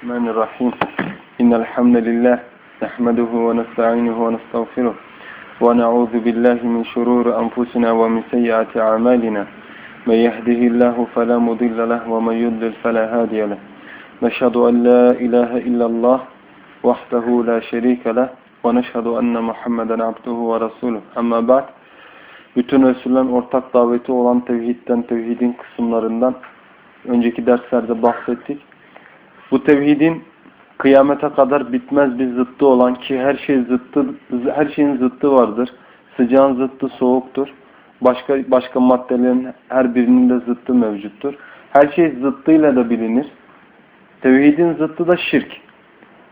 الرحمن الرحيم إن الحمد لله نحمده ونستعينه ونستغفره ونعوذ بالله من شرور أنفسنا ومن سيئات أعمالنا من يهده الله فلا مضل له ومن يضلل فلا هادي له نشهد أن لا إله إلا الله وحده لا شريك له ونشهد أن محمدا عبده ورسوله أما بعد Bütün Resullerin ortak daveti olan tevhidden, tevhidin kısımlarından önceki derslerde bahsettik. Bu tevhidin kıyamete kadar bitmez bir zıttı olan ki her şey zıttı, her şeyin zıttı vardır. Sıcağın zıttı soğuktur. Başka başka maddelerin her birinin de zıttı mevcuttur. Her şey zıttıyla da bilinir. Tevhidin zıttı da şirk.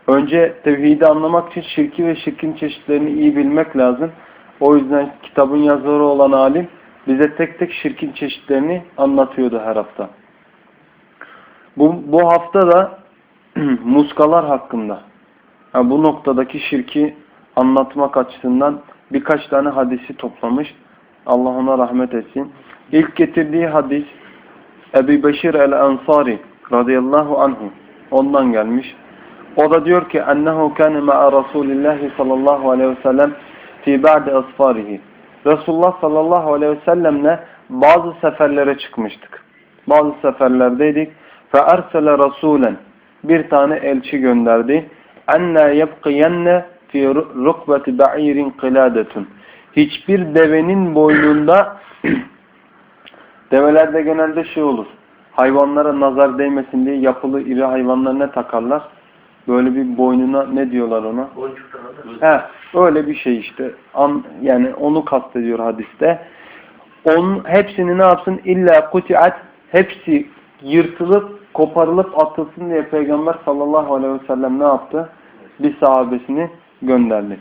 Önce tevhidi anlamak için şirki ve şirkin çeşitlerini iyi bilmek lazım. O yüzden kitabın yazarı olan alim bize tek tek şirkin çeşitlerini anlatıyordu her hafta. Bu, bu hafta da muskalar hakkında. Yani bu noktadaki şirki anlatmak açısından birkaç tane hadisi toplamış. Allah ona rahmet etsin. İlk getirdiği hadis Ebu Beşir el-Ansari radıyallahu anhu. Ondan gelmiş. O da diyor ki ennehu kâne ma'a Rasulillahi sallallahu aleyhi ve sellem fi ba'de asfarihi. Resulullah sallallahu aleyhi ve sellemle bazı seferlere çıkmıştık. Bazı seferlerdeydik. Fe ersele rasulen. Bir tane elçi gönderdi. Enne yebqiyenne fi rukbeti ba'irin kıladetun. Hiçbir devenin boynunda develerde genelde şey olur. Hayvanlara nazar değmesin diye yapılı iri hayvanlar ne takarlar? Böyle bir boynuna ne diyorlar ona? He, öyle bir şey işte. An, yani onu kastediyor hadiste. Onun hepsini ne yapsın? İlla kutiat hepsi yırtılıp koparılıp atılsın diye Peygamber sallallahu aleyhi ve sellem ne yaptı? Bir sahabesini gönderdi.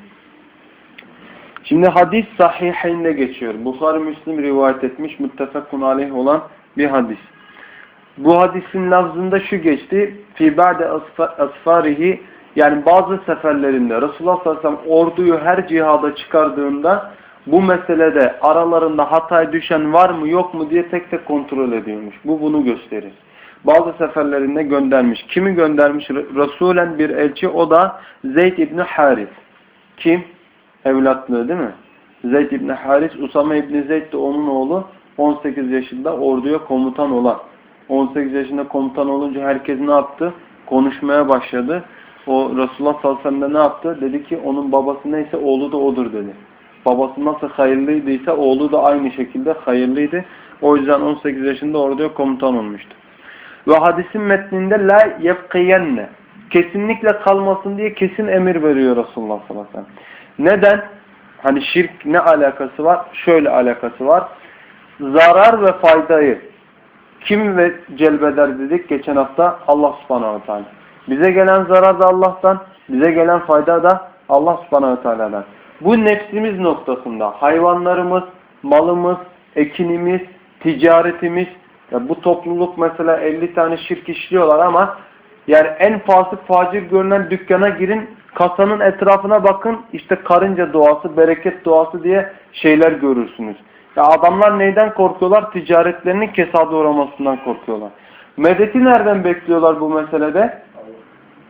Şimdi hadis sahihinde geçiyor. Bukhari Müslim rivayet etmiş müttefekun aleyh olan bir hadis. Bu hadisin lafzında şu geçti. Fi ba'de asfarihi yani bazı seferlerinde Resulullah sallallahu aleyhi ve sellem orduyu her cihada çıkardığında bu meselede aralarında hatay düşen var mı yok mu diye tek tek kontrol ediyormuş. Bu bunu gösterir. Bazı seferlerinde göndermiş. Kimi göndermiş? Resulen bir elçi o da Zeyd İbni Haris. Kim? Evlatlığı değil mi? Zeyd İbni Haris, Usame İbni Zeyd de onun oğlu 18 yaşında orduya komutan olan. 18 yaşında komutan olunca herkes ne yaptı? Konuşmaya başladı. O Resulullah sallallahu aleyhi ve ne yaptı? Dedi ki onun babası neyse oğlu da odur dedi. Babası nasıl hayırlıydıysa oğlu da aynı şekilde hayırlıydı. O yüzden 18 yaşında orduya komutan olmuştu. Ve hadisin metninde la yefkiyenne kesinlikle kalmasın diye kesin emir veriyor Resulullah sallallahu aleyhi ve sellem. Neden? Hani şirk ne alakası var? Şöyle alakası var. Zarar ve faydayı kim ve celbeder dedik geçen hafta? Allah subhanahu teala. Bize gelen zarar da Allah'tan, bize gelen fayda da Allah subhanahu teala'dan. Bu nefsimiz noktasında hayvanlarımız, malımız, ekinimiz, ticaretimiz, ya bu topluluk mesela 50 tane şirk işliyorlar ama yani en fasık facir görünen dükkana girin, kasanın etrafına bakın, işte karınca doğası, bereket doğası diye şeyler görürsünüz. Ya adamlar neyden korkuyorlar? Ticaretlerinin kesada uğramasından korkuyorlar. Medeti nereden bekliyorlar bu meselede?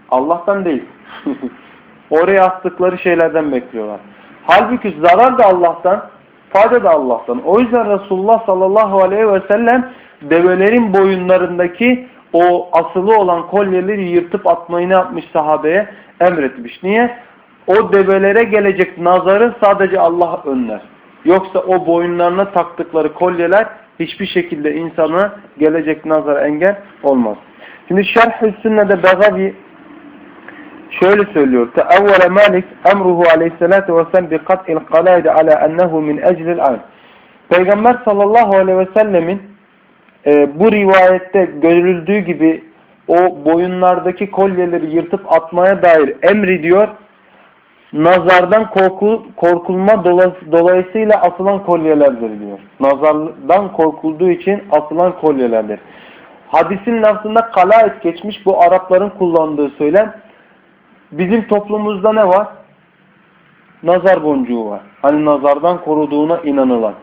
Allah'tan değil. Oraya astıkları şeylerden bekliyorlar. Halbuki zarar da Allah'tan, fayda da Allah'tan. O yüzden Resulullah sallallahu aleyhi ve sellem develerin boyunlarındaki o asılı olan kolyeleri yırtıp atmayı ne yapmış sahabeye? Emretmiş. Niye? O develere gelecek nazarı sadece Allah önler. Yoksa o boyunlarına taktıkları kolyeler hiçbir şekilde insana gelecek nazara engel olmaz. Şimdi Şerh-ü Sünne'de Begavi şöyle söylüyor. Teevvele Malik emruhu aleyhissalatu vesselam bi kat'il qalaid ala ennehu min eclil an. Peygamber sallallahu aleyhi ve sellemin e, bu rivayette görüldüğü gibi o boyunlardaki kolyeleri yırtıp atmaya dair emri diyor nazardan korku, korkulma dolayısıyla asılan kolyelerdir diyor. Nazardan korkulduğu için asılan kolyelerdir. Hadisin lafzında kalaet geçmiş bu Arapların kullandığı söylem. Bizim toplumumuzda ne var? Nazar boncuğu var. Hani nazardan koruduğuna inanılan.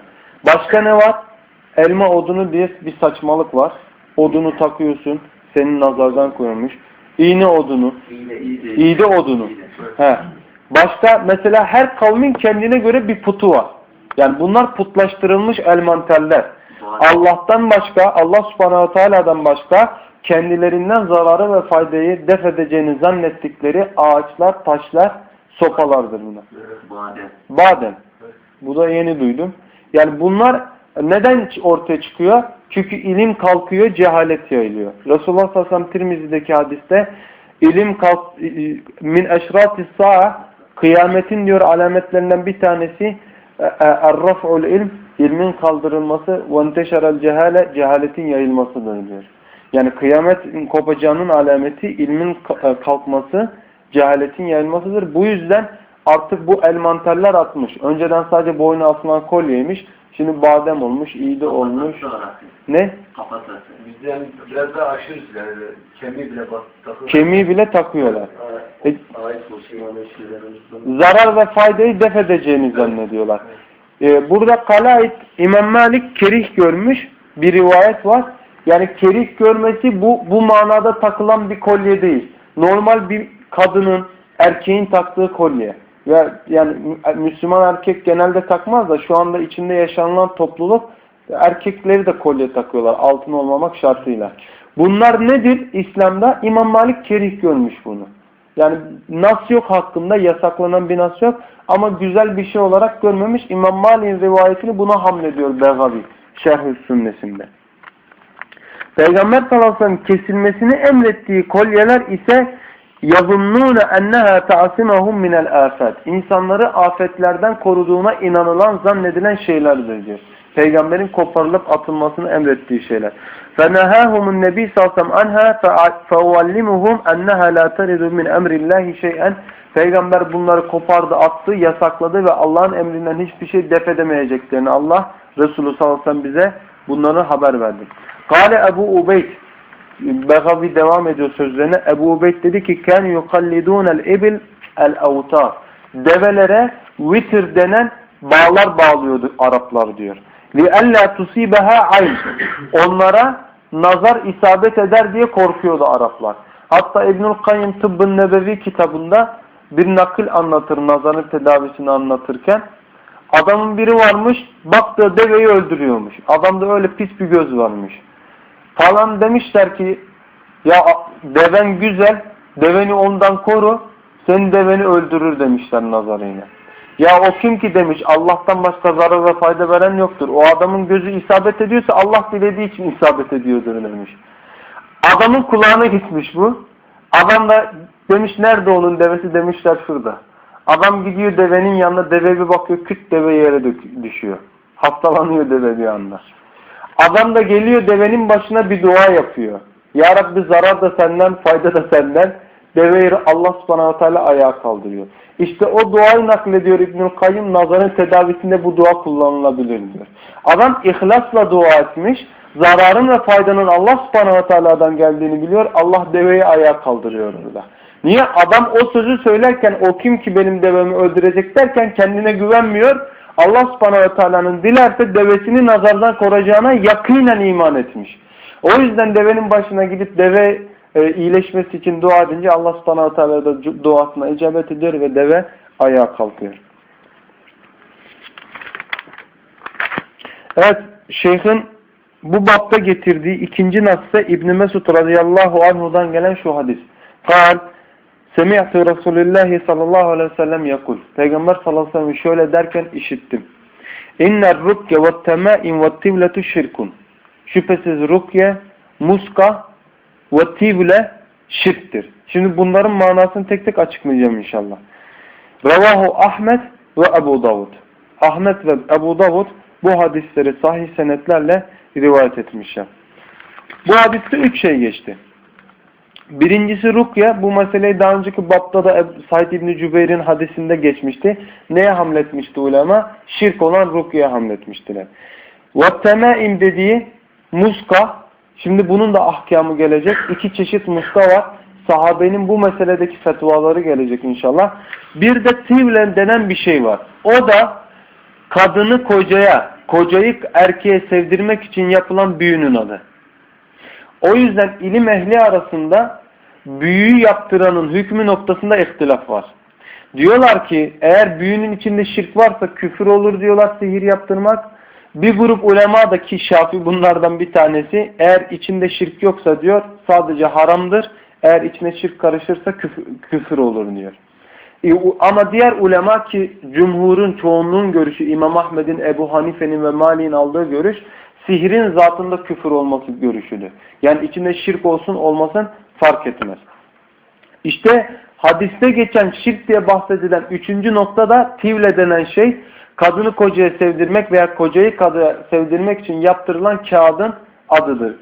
Başka ne var? Elma odunu diye bir saçmalık var. Odunu takıyorsun. Senin nazardan korunmuş. İğne odunu. İğne, iğne. İğde odunu. He. Başka mesela her kavmin kendine göre bir putu var. Yani bunlar putlaştırılmış elmanterler. Allah'tan başka, Allah subhanahu teala'dan başka kendilerinden zararı ve faydayı def edeceğini zannettikleri ağaçlar, taşlar, sopalardır bunlar. Badem. Badem. Bu da yeni duydum. Yani bunlar neden ortaya çıkıyor? Çünkü ilim kalkıyor, cehalet yayılıyor. Resulullah sallallahu aleyhi ve sellem Tirmizi'deki hadiste ilim kalk min eşratis sa'a kıyametin diyor alametlerinden bir tanesi er-raf'ul ilm ilmin kaldırılması ve enteşerel cehale cehaletin yayılmasıdır diyor. Yani kıyamet kopacağının alameti ilmin kalkması, cehaletin yayılmasıdır. Bu yüzden artık bu elmanterler atmış. Önceden sadece boyuna asılan kolyeymiş. Şimdi badem olmuş, iğde olmuş. Ne? Kafatası. Bizden biraz daha aşırız yani. Kemiği bile bak takıyor. Kemiği bile takıyorlar. E, zarar ve faydayı def edeceğini zannediyorlar. Ee, burada Kalait İmam Malik kerih görmüş bir rivayet var. Yani kerih görmesi bu bu manada takılan bir kolye değil. Normal bir kadının, erkeğin taktığı kolye. Ya yani Müslüman erkek genelde takmaz da şu anda içinde yaşanılan topluluk erkekleri de kolye takıyorlar altın olmamak şartıyla. Bunlar nedir İslam'da? İmam Malik kerih görmüş bunu. Yani nas yok hakkında yasaklanan bir nas yok ama güzel bir şey olarak görmemiş. İmam Malik'in rivayetini buna hamlediyor Begavi Şerh-ü Sünnesinde. Peygamber sallallahu kesilmesini emrettiği kolyeler ise يَظُنُّونَ اَنَّهَا تَعْسِمَهُمْ مِنَ الْآفَاتِ İnsanları afetlerden koruduğuna inanılan, zannedilen şeylerdir diyor. Peygamberin koparılıp atılmasını emrettiği şeyler. فَنَهَاهُمُ النَّبِي سَلْسَمْ عَنْهَا فَاُوَلِّمُهُمْ اَنَّهَا لَا تَرِدُ مِنْ اَمْرِ اللّٰهِ شَيْئًا Peygamber bunları kopardı, attı, yasakladı ve Allah'ın emrinden hiçbir şey def edemeyeceklerini Allah Resulü sallallahu aleyhi ve sellem bize bunları haber verdi. Kale Ebu Ubeyd Begavi devam ediyor sözlerine. Ebu Ubeyd dedi ki كَانْ يُقَلِّدُونَ الْاِبِلْ الْاَوْتَارِ Develere vitir denen bağlar bağlıyordu Araplar diyor. لِأَلَّا تُصِيبَهَا عَيْنِ Onlara nazar isabet eder diye korkuyordu Araplar. Hatta İbnül Kayyım Tıbbın Nebevi kitabında bir nakil anlatır nazarın tedavisini anlatırken. Adamın biri varmış baktığı deveyi öldürüyormuş. Adamda öyle pis bir göz varmış. Falan demişler ki ya deven güzel deveni ondan koru senin deveni öldürür demişler nazarıyla. Ya o kim ki demiş Allah'tan başka zarar ve fayda veren yoktur. O adamın gözü isabet ediyorsa Allah dilediği için isabet ediyordur demiş. Adamın kulağına gitmiş bu. Adam da demiş nerede onun devesi demişler şurada. Adam gidiyor devenin yanına deve bir bakıyor küt deve yere düşüyor. Hastalanıyor deve bir anda. Adam da geliyor devenin başına bir dua yapıyor. Ya Rabbi zarar da senden fayda da senden. Deveyi Allah subhanahu teala ayağa kaldırıyor. İşte o duayı naklediyor İbnül Kayyım nazarın tedavisinde bu dua kullanılabilir diyor. Adam ihlasla dua etmiş. Zararın ve faydanın Allah subhanahu teala'dan geldiğini biliyor. Allah deveyi ayağa kaldırıyor orada. Niye? Adam o sözü söylerken o kim ki benim devemi öldürecek derken kendine güvenmiyor. Allah subhanahu teala'nın dilerse devesini nazardan koruyacağına yakinen iman etmiş. O yüzden devenin başına gidip deve e, iyileşmesi için dua edince Allah subhanahu teala da duasına icabet ediyor ve deve ayağa kalkıyor. Evet, şeyhin bu bapta getirdiği ikinci nasıl İbn Mesud radıyallahu anhu'dan gelen şu hadis. Kal Semi'tu Resulullah sallallahu aleyhi ve sellem yakul. Peygamber sallallahu aleyhi ve sellem şöyle derken işittim. İnner rukke ve temâin ve tivletu şirkun. Şüphesiz rukye, muska ve tivle şirktir. Şimdi bunların manasını tek tek açıklayacağım inşallah. Ravahu Ahmet ve Ebu Davud. Ahmet ve Ebu Davud bu hadisleri sahih senetlerle rivayet etmişler. Bu hadiste üç şey geçti. Birincisi rukya. Bu meseleyi daha önceki bapta da Said İbni Cübeyr'in hadisinde geçmişti. Neye hamletmişti ulema? Şirk olan rukya'ya hamletmiştiler. Vattemâim dediği muska. Şimdi bunun da ahkamı gelecek. İki çeşit muska var. Sahabenin bu meseledeki fetvaları gelecek inşallah. Bir de tivlen denen bir şey var. O da kadını kocaya, kocayı erkeğe sevdirmek için yapılan büyünün adı. O yüzden ilim ehli arasında büyüyü yaptıranın hükmü noktasında ihtilaf var. Diyorlar ki eğer büyünün içinde şirk varsa küfür olur diyorlar sihir yaptırmak. Bir grup ulema da ki Şafi bunlardan bir tanesi eğer içinde şirk yoksa diyor sadece haramdır. Eğer içine şirk karışırsa küfür, küfür olur diyor. E, Ama diğer ulema ki cumhurun çoğunluğun görüşü İmam Ahmed'in, Ebu Hanife'nin ve Malik'in aldığı görüş sihirin zatında küfür olması görüşüdür. Yani içinde şirk olsun olmasın fark etmez. İşte hadiste geçen şirk diye bahsedilen üçüncü noktada tivle denen şey kadını kocaya sevdirmek veya kocayı kadıya sevdirmek için yaptırılan kağıdın adıdır.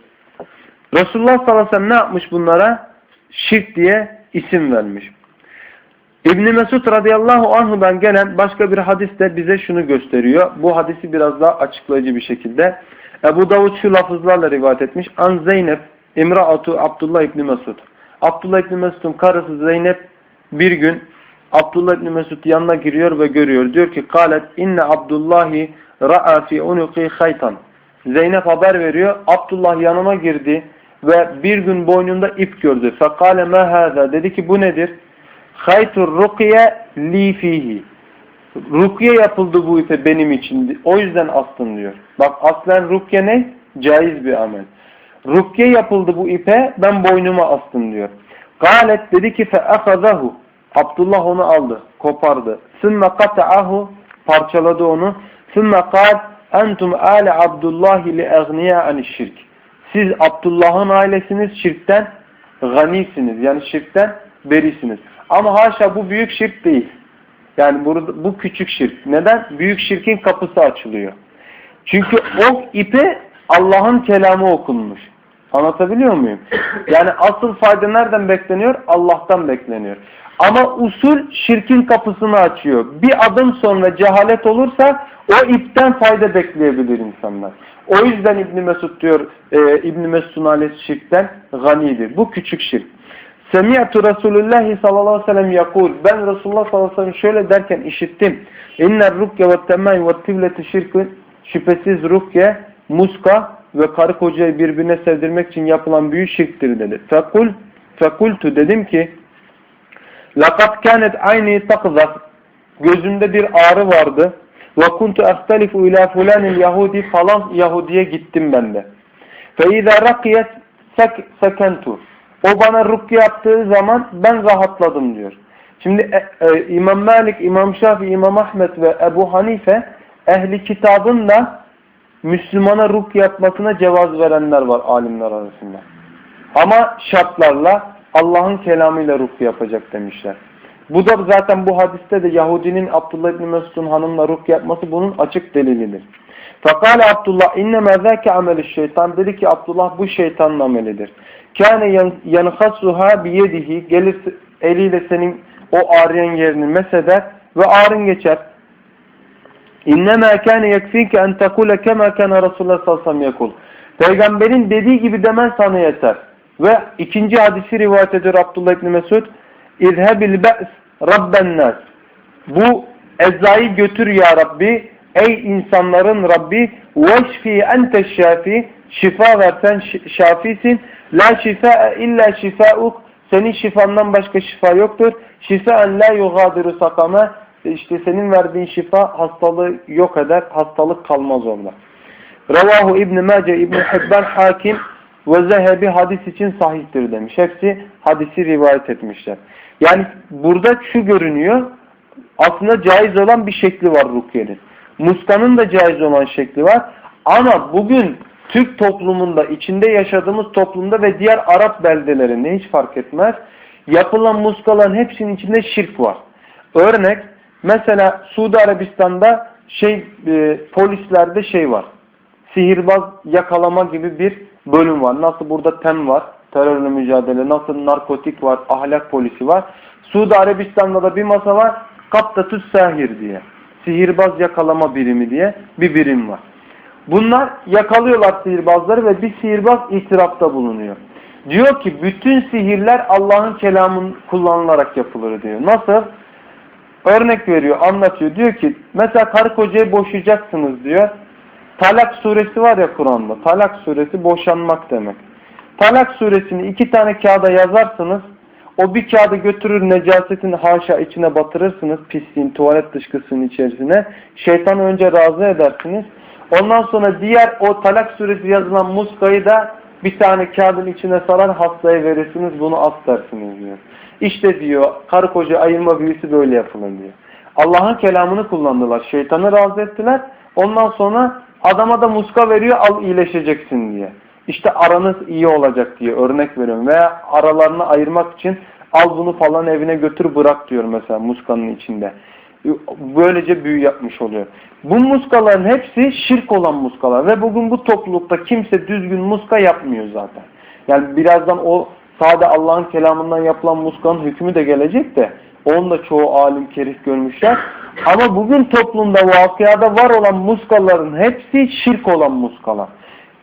Resulullah sallallahu aleyhi ve sellem ne yapmış bunlara? Şirk diye isim vermiş. İbn Mesud radıyallahu anhudan gelen başka bir hadis de bize şunu gösteriyor. Bu hadisi biraz daha açıklayıcı bir şekilde. Ebu Davud şu lafızlarla rivayet etmiş. An Zeynep İmraatu Abdullah İbni Mesud. Abdullah İbni Mesud'un karısı Zeynep bir gün Abdullah İbni Mesud yanına giriyor ve görüyor. Diyor ki Kalet inne Abdullahi ra'a fi unuqi haytan. Zeynep haber veriyor. Abdullah yanıma girdi ve bir gün boynunda ip gördü. Fekale ma hâzâ. Dedi ki bu nedir? Haytur rukiye li fihi. Rukiye yapıldı bu ipe benim için. O yüzden astım diyor. Bak aslen rukiye ne? Caiz bir amel. Rukiye yapıldı bu ipe ben boynuma astım diyor. Galet dedi ki fe'ahazahu. Abdullah onu aldı, kopardı. Sümme kata'ahu parçaladı onu. Sümme kal entum ale Abdullahi li egniya anişşirk. Siz Abdullah'ın ailesiniz şirkten ganisiniz. Yani şirkten berisiniz. Ama haşa bu büyük şirk değil. Yani burada, bu küçük şirk. Neden? Büyük şirkin kapısı açılıyor. Çünkü o ipe Allah'ın kelamı okunmuş. Anlatabiliyor muyum? Yani asıl fayda nereden bekleniyor? Allah'tan bekleniyor. Ama usul şirkin kapısını açıyor. Bir adım sonra cehalet olursa o ipten fayda bekleyebilir insanlar. O yüzden İbn Mesud diyor, e, İbn Mesud'un ailesi şirkten ganidir. Bu küçük şirk. Semiyatu Resulullah sallallahu aleyhi ve sellem yakul. Ben Resulullah sallallahu aleyhi ve sellem şöyle derken işittim. İnner rukya ve temay ve tibleti şirkün. Şüphesiz rukya, muska ve karı kocayı birbirine sevdirmek için yapılan büyü şirktir dedi. Fekul, fekultu dedim ki Lakat kânet ayni takzat. Gözümde bir ağrı vardı. Ve kuntu astelifu ila fulanil Yahudi falan Yahudi'ye gittim ben de. Fe izâ rakiyet sekentu. O bana rukye yaptığı zaman ben rahatladım diyor. Şimdi e, e, İmam Malik, İmam Şafii, İmam Ahmet ve Ebu Hanife ehli kitabın da Müslümana rukye yapmasına cevaz verenler var alimler arasında. Ama şartlarla Allah'ın kelamıyla rukye yapacak demişler. Bu da zaten bu hadiste de Yahudinin Abdullah İbni Mesud'un hanımla rukye yapması bunun açık delilidir. Fakale Abdullah inneme zâke ameli şeytan dedi ki Abdullah bu şeytanın amelidir. Kâne yanhassuha biyedihi gelir eliyle senin o ağrıyan yerini meseder ve ağrın geçer. İnnemâ kâne yekfîke en tekule kemâ kâne Resulullah sallallahu yekul. Peygamberin dediği gibi demen sana yeter. Ve ikinci hadisi rivayet ediyor Abdullah İbni Mesud. İzhebil be's rabben. Bu eczayı götür ya Rabbi. Ey insanların Rabbi. Veşfi ente şafi. Şifa versen şafisin. La şifa illa şifauk. Senin şifandan başka şifa yoktur. Şifaen la yugadiru sakame. İşte senin verdiğin şifa hastalığı yok eder. Hastalık kalmaz onda. Ravahu İbn Mace, İbn Hibban Hakim ve Zehebi hadis için sahihtir demiş. Hepsi hadisi rivayet etmişler. Yani burada şu görünüyor. Aslında caiz olan bir şekli var rukyenin. Muskanın da caiz olan şekli var. Ama bugün Türk toplumunda, içinde yaşadığımız toplumda ve diğer Arap beldelerinde hiç fark etmez. Yapılan muskaların hepsinin içinde şirk var. Örnek, mesela Suudi Arabistan'da şey e, polislerde şey var. Sihirbaz yakalama gibi bir bölüm var. Nasıl burada TEM var, terörle mücadele, nasıl narkotik var, ahlak polisi var. Suudi Arabistan'da da bir masa var, Kaptatüs Sahir diye. Sihirbaz yakalama birimi diye bir birim var. Bunlar yakalıyorlar sihirbazları ve bir sihirbaz itirafta bulunuyor. Diyor ki bütün sihirler Allah'ın kelamın kullanılarak yapılır diyor. Nasıl? Örnek veriyor, anlatıyor. Diyor ki mesela karı kocayı boşayacaksınız diyor. Talak suresi var ya Kur'an'da. Talak suresi boşanmak demek. Talak suresini iki tane kağıda yazarsınız. O bir kağıdı götürür necasetin haşa içine batırırsınız pisliğin tuvalet dışkısının içerisine. Şeytan önce razı edersiniz. Ondan sonra diğer o talak suresi yazılan muskayı da bir tane kağıdın içine sarar hastaya verirsiniz bunu as dersiniz diyor. İşte diyor karı koca ayırma büyüsü böyle yapılır diyor. Allah'ın kelamını kullandılar. Şeytanı razı ettiler. Ondan sonra adama da muska veriyor al iyileşeceksin diye. İşte aranız iyi olacak diye örnek veriyorum. Veya aralarını ayırmak için al bunu falan evine götür bırak diyor mesela muskanın içinde. Böylece büyü yapmış oluyor. Bu muskaların hepsi şirk olan muskalar ve bugün bu toplulukta kimse düzgün muska yapmıyor zaten. Yani birazdan o sade Allah'ın kelamından yapılan muskanın hükmü de gelecek de onu da çoğu alim kerih görmüşler. Ama bugün toplumda vakıada var olan muskaların hepsi şirk olan muskalar.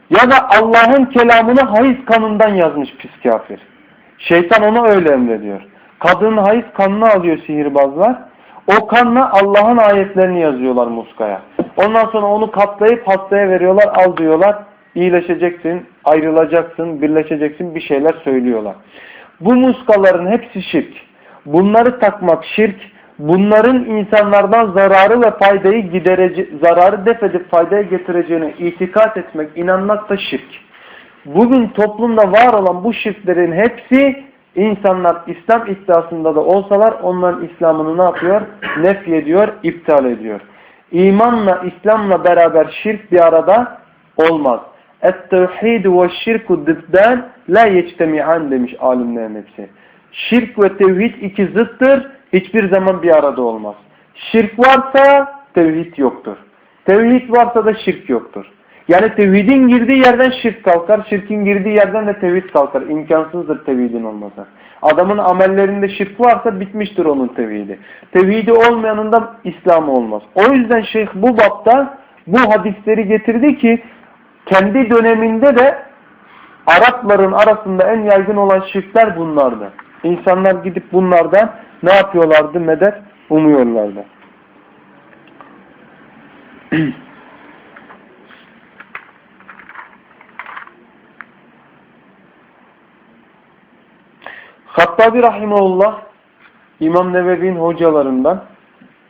Ya da Allah'ın kelamını hayız kanından yazmış pis kafir. Şeytan ona öyle emrediyor. Kadının hayız kanını alıyor sihirbazlar. O kanla Allah'ın ayetlerini yazıyorlar muskaya. Ondan sonra onu katlayıp hastaya veriyorlar. Al diyorlar. iyileşeceksin, ayrılacaksın, birleşeceksin bir şeyler söylüyorlar. Bu muskaların hepsi şirk. Bunları takmak şirk. Bunların insanlardan zararı ve faydayı giderece zararı def edip faydaya getireceğine itikat etmek, inanmak da şirk. Bugün toplumda var olan bu şirklerin hepsi insanlar İslam iddiasında da olsalar onların İslam'ını ne yapıyor? Nef ediyor, iptal ediyor. İmanla, İslam'la beraber şirk bir arada olmaz. Ve şirku dıddan la yectemi'an demiş alimlerin hepsi. Şirk ve tevhid iki zıttır, hiçbir zaman bir arada olmaz. Şirk varsa tevhid yoktur. Tevhid varsa da şirk yoktur. Yani tevhidin girdiği yerden şirk kalkar, şirkin girdiği yerden de tevhid kalkar. İmkansızdır tevhidin olması. Adamın amellerinde şirk varsa bitmiştir onun tevhidi. Tevhidi olmayanın da İslam'ı olmaz. O yüzden şeyh bu bapta bu hadisleri getirdi ki kendi döneminde de Arapların arasında en yaygın olan şirkler bunlardı. İnsanlar gidip bunlardan ne yapıyorlardı? Medet umuyorlardı. Hattabi Rahimullah İmam Nevevi'nin hocalarından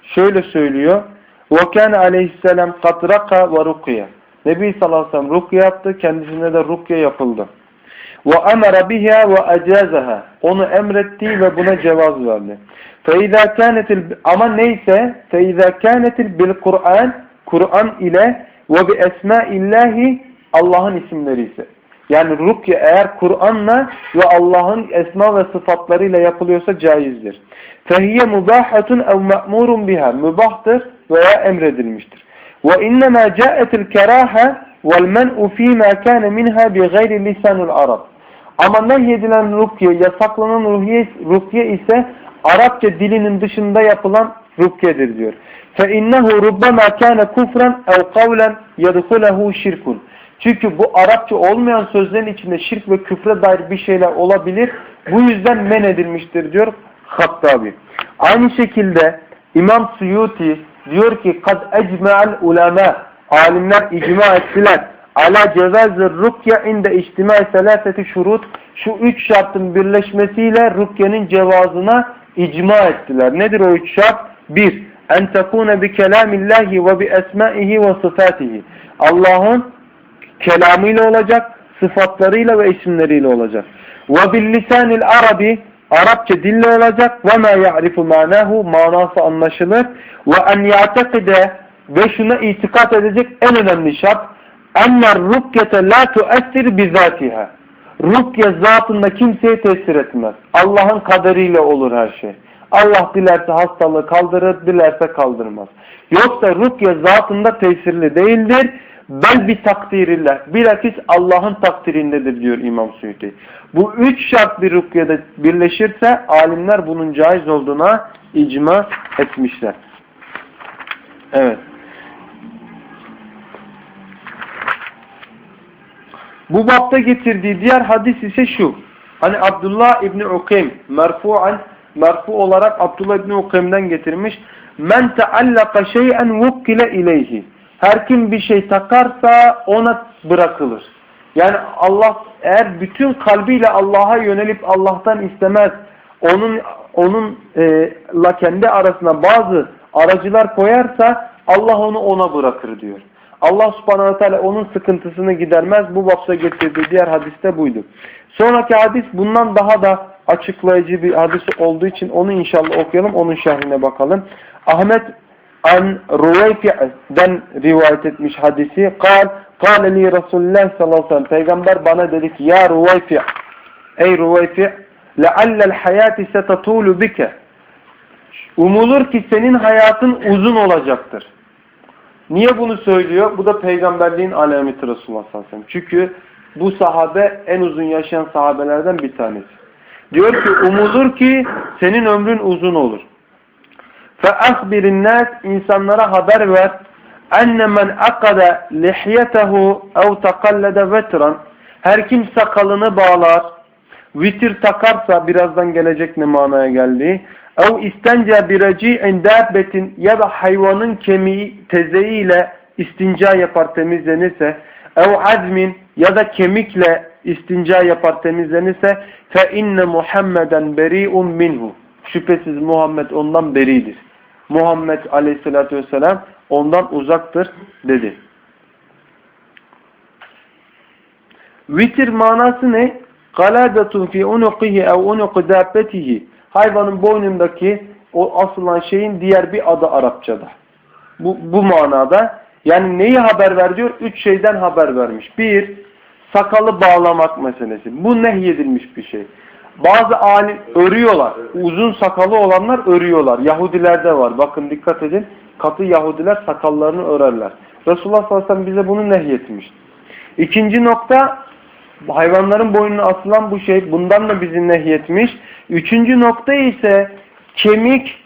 şöyle söylüyor. وَكَانَ aleyhisselam قَدْ رَقَى وَرُقِيَ Nebi sallallahu aleyhi ve sellem rukye yaptı. Kendisine de rukye yapıldı. Ve amara biha ve acazaha. Onu emretti ve buna cevaz verdi. Feiza kanetil ama neyse feiza kanetil bil Kur'an Kur'an ile ve bi esmaillahi Allah'ın isimleri ise. Yani rukye eğer Kur'an'la ve Allah'ın esma ve sıfatlarıyla yapılıyorsa caizdir. Fehiyye mubahatun ev me'murun biha. Mübahtır veya emredilmiştir. Ve innemâ câetil kerâhe وَالْمَنْءُ ف۪ي مَا كَانَ مِنْهَا بِغَيْرِ لِسَانُ الْعَرَبِ Ama nehyedilen rukye, yasaklanan ruhiye, rukye ise Arapça dilinin dışında yapılan rukyedir diyor. فَاِنَّهُ رُبَّمَا كَانَ كُفْرًا اَوْ قَوْلًا يَدْخُلَهُ شِرْكٌ Çünkü bu Arapça olmayan sözlerin içinde şirk ve küfre dair bir şeyler olabilir. Bu yüzden men edilmiştir diyor Hattabi. Aynı şekilde İmam Suyuti diyor ki kad ecme'al ulema alimler icma ettiler ala cevazir rukya inde içtimai selaseti şurut şu üç şartın birleşmesiyle rukyenin cevazına icma ettiler. Nedir o üç şart? Bir, en tekune bi kelamillahi ve bi esmaihi ve sıfatihi. Allah'ın kelamıyla olacak, sıfatlarıyla ve isimleriyle olacak. Ve bil lisanil arabi Arapça dille olacak ve ma ya'rifu manahu manası anlaşılır ve en ya'tekide ve şuna itikat edecek en önemli şart enler rukyete la tuessir bizatiha rukye zatında kimseye tesir etmez. Allah'ın kaderiyle olur her şey. Allah dilerse hastalığı kaldırır, dilerse kaldırmaz. Yoksa rukye zatında tesirli değildir. Bel bir takdirillah. Bilakis Allah'ın takdirindedir diyor İmam Suyuti. Bu üç şart bir rukyede birleşirse alimler bunun caiz olduğuna icma etmişler. Evet. Bu bapta getirdiği diğer hadis ise şu. Hani Abdullah İbni Ukaym merfu'an merfu olarak Abdullah İbni Ukaym'den getirmiş. Men teallaka şey'en vukkile ileyhi. Her kim bir şey takarsa ona bırakılır. Yani Allah eğer bütün kalbiyle Allah'a yönelip Allah'tan istemez, onun onun e, kendi arasına bazı aracılar koyarsa Allah onu ona bırakır diyor. Allah subhanahu teala onun sıkıntısını gidermez. Bu bapta getirdiği diğer hadiste buydu. Sonraki hadis bundan daha da açıklayıcı bir hadis olduğu için onu inşallah okuyalım. Onun şerhine bakalım. Ahmet an Ruveyfi'den rivayet etmiş hadisi. Kal, kâle li Resulullah sallallahu aleyhi ve sellem. Peygamber bana dedi ki ya Ruveyfi' ey Ruveyfi' leallel hayati setatulu bike Umulur ki senin hayatın uzun olacaktır. Niye bunu söylüyor? Bu da peygamberliğin alameti Resulullah sallallahu aleyhi ve sellem. Çünkü bu sahabe en uzun yaşayan sahabelerden bir tanesi. Diyor ki umulur ki senin ömrün uzun olur. فَأَخْبِرِ النَّاسِ insanlara haber ver enne men akada lihyetehu ev takallede vetran her kim sakalını bağlar vitir takarsa birazdan gelecek ne manaya geldiği ev istence biraci'in dabbetin ya da hayvanın kemiği tezeğiyle istinca yapar temizlenirse ev azmin ya da kemikle istinca yapar temizlenirse fe inne Muhammeden beri'un minhu şüphesiz Muhammed ondan beridir. Muhammed aleyhissalatü vesselam ondan uzaktır dedi. Vitir manası ne? Galadatun fi unuqihi ev unuqi dabbetihi. Hayvanın boynundaki o asılan şeyin diğer bir adı Arapçada. Bu, bu manada yani neyi haber ver diyor? Üç şeyden haber vermiş. Bir, sakalı bağlamak meselesi. Bu nehyedilmiş bir şey. Bazı alim örüyorlar. Uzun sakalı olanlar örüyorlar. Yahudilerde var. Bakın dikkat edin. Katı Yahudiler sakallarını örerler. Resulullah sallallahu aleyhi ve sellem bize bunu nehyetmiş. İkinci nokta hayvanların boynuna asılan bu şey. Bundan da bizi nehyetmiş. Üçüncü nokta ise kemik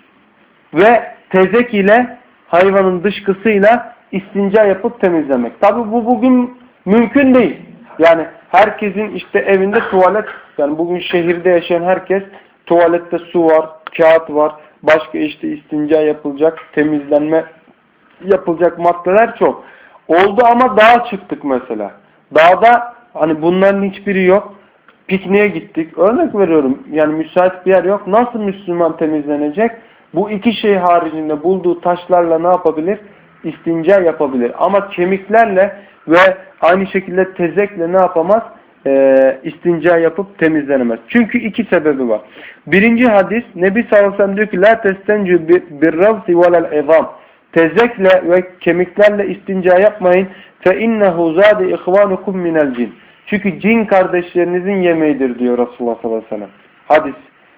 ve tezek ile hayvanın dışkısıyla istinca yapıp temizlemek. Tabi bu bugün mümkün değil. Yani herkesin işte evinde tuvalet yani bugün şehirde yaşayan herkes tuvalette su var, kağıt var, başka işte istinca yapılacak, temizlenme yapılacak maddeler çok. Oldu ama dağa çıktık mesela. Dağda hani bunların hiçbiri yok. Pikniğe gittik. Örnek veriyorum. Yani müsait bir yer yok. Nasıl Müslüman temizlenecek? Bu iki şey haricinde bulduğu taşlarla ne yapabilir? İstinca yapabilir. Ama kemiklerle ve aynı şekilde tezekle ne yapamaz? Ee, istinca yapıp temizlenemez. Çünkü iki sebebi var. Birinci hadis Nebi sallallahu aleyhi diyor ki La testencu birravsi velel ezam Tezekle ve kemiklerle istinca yapmayın. Fe innehu zâde ihvanukum minel cin. Çünkü cin kardeşlerinizin yemeğidir diyor Resulullah sallallahu aleyhi ve sellem. Hadis.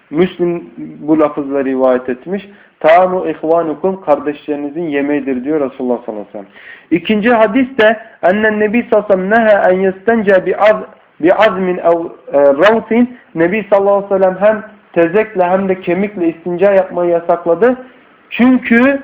Müslim bu lafızla rivayet etmiş. Ta'amu ihvanukum kardeşlerinizin yemeğidir diyor Resulullah sallallahu aleyhi ve sellem. İkinci hadis de ennen nebi sallallahu aleyhi ve sellem neha en yestenca bi'az bi'azmin ev e, ravsin Nebi sallallahu aleyhi ve sellem hem tezekle hem de kemikle istinca yapmayı yasakladı. Çünkü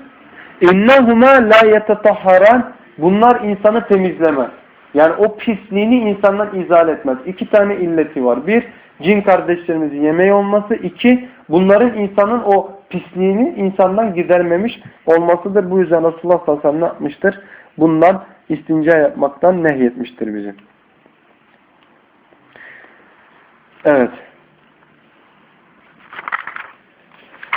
innehuma la yetetahharan bunlar insanı temizlemez. Yani o pisliğini insandan izal etmez. İki tane illeti var. Bir, cin kardeşlerimizin yemeği olması. İki, bunların insanın o pisliğini insandan gidermemiş olmasıdır. Bu yüzden Resulullah sallallahu aleyhi ve sellem ne yapmıştır? Bundan istinca yapmaktan nehyetmiştir bizi. Evet.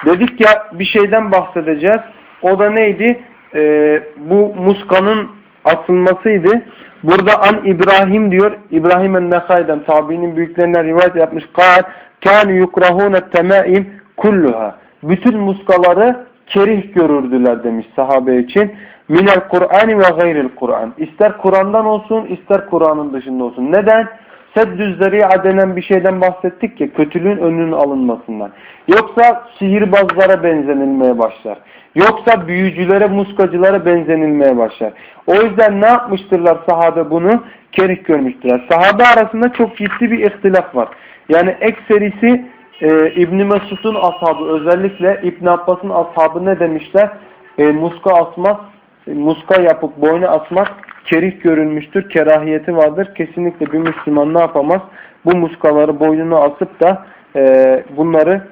Dedik ya bir şeyden bahsedeceğiz. O da neydi? Ee, bu muskanın asılmasıydı. Burada an İbrahim diyor. İbrahim en-Nekay'dan tabiinin büyüklerinden rivayet yapmış. Kâl kâni yukrahûne temâim kulluha. Bütün muskaları kerih görürdüler demiş sahabe için. Minel Kur'ani ve gayril Kur'an. İster Kur'an'dan olsun, ister Kur'an'ın dışında olsun. Neden? Seddüz zeri'a denen bir şeyden bahsettik ya, kötülüğün önünün alınmasından. Yoksa sihirbazlara benzenilmeye başlar. Yoksa büyücülere, muskacılara benzenilmeye başlar. O yüzden ne yapmıştırlar sahabe bunu? Kerih görmüştürler. Sahabe arasında çok ciddi bir ihtilaf var. Yani ekserisi e, İbn Mesud'un ashabı özellikle İbn Abbas'ın ashabı ne demişler? E, muska asmak, e, muska yapıp boynu asmak kerih görülmüştür. Kerahiyeti vardır. Kesinlikle bir Müslüman ne yapamaz? Bu muskaları boynuna asıp da e, bunları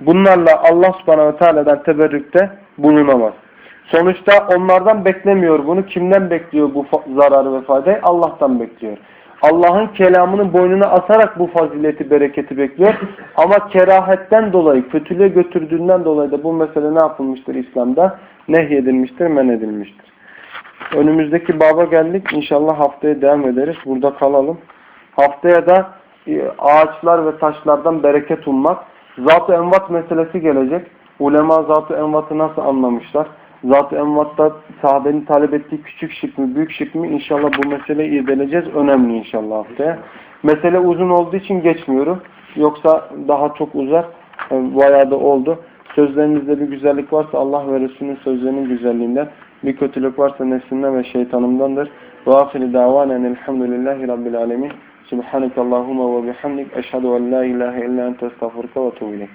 bunlarla Allah subhanahu ve teala'dan teberrükte bulunamaz. Sonuçta onlardan beklemiyor bunu. Kimden bekliyor bu zararı ve faydayı? Allah'tan bekliyor. Allah'ın kelamını boynuna asarak bu fazileti, bereketi bekliyor. Ama kerahetten dolayı, kötülüğe götürdüğünden dolayı da bu mesele ne yapılmıştır İslam'da? Nehyedilmiştir, men edilmiştir. Önümüzdeki baba geldik. İnşallah haftaya devam ederiz. Burada kalalım. Haftaya da e, ağaçlar ve taşlardan bereket ummak. Zat-ı envat meselesi gelecek. Ulema zat-ı envatı nasıl anlamışlar? Zat-ı envatta sahabenin talep ettiği küçük şirk mi, büyük şirk mi? İnşallah bu meseleyi irdeleyeceğiz. Önemli inşallah haftaya. Mesele uzun olduğu için geçmiyorum. Yoksa daha çok uzar. E, Bayağı da oldu. Sözlerinizde bir güzellik varsa Allah ve Resulünün sözlerinin güzelliğinden, bir kötülük varsa nefsinden ve şeytanımdandır. Ve ahiri davanen elhamdülillahi rabbil alemin. Subhaneke Allahumma ve bihamdik. Eşhedü en la ilahe illa ente estağfurke ve tuğbilek.